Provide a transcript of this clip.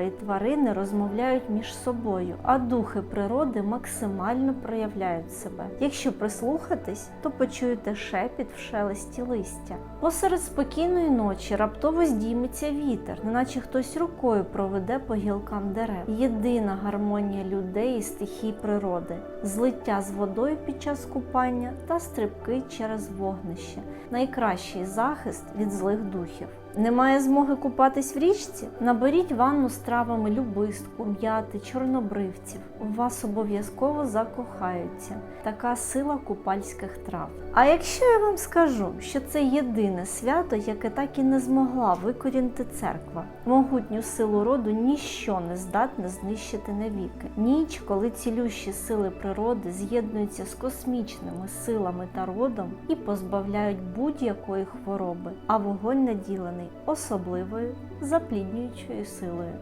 І тварини розмовляють між собою, а духи природи максимально проявляють себе. Якщо прислухатись, то почуєте шепіт в шелесті листя. Посеред спокійної ночі раптово здійметься вітер, неначе хтось рукою проведе по гілкам дерев. Єдина гармонія людей і стихій природи, злиття з водою під час купання та стрибки через вогнище найкращий захист від злих духів. Немає змоги купатись в річці? Наберіть ванну з травами любистку, м'яти, чорнобривців. У вас обов'язково закохаються. Така сила купальських трав. А якщо я вам скажу, що це єдине свято, яке так і не змогла викорінити церква, могутню силу роду ніщо не здатне знищити навіки. Ніч, коли цілющі сили природи з'єднуються з космічними силами та родом і позбавляють будь-якої хвороби, а вогонь наділений особливою запліднюючою силою.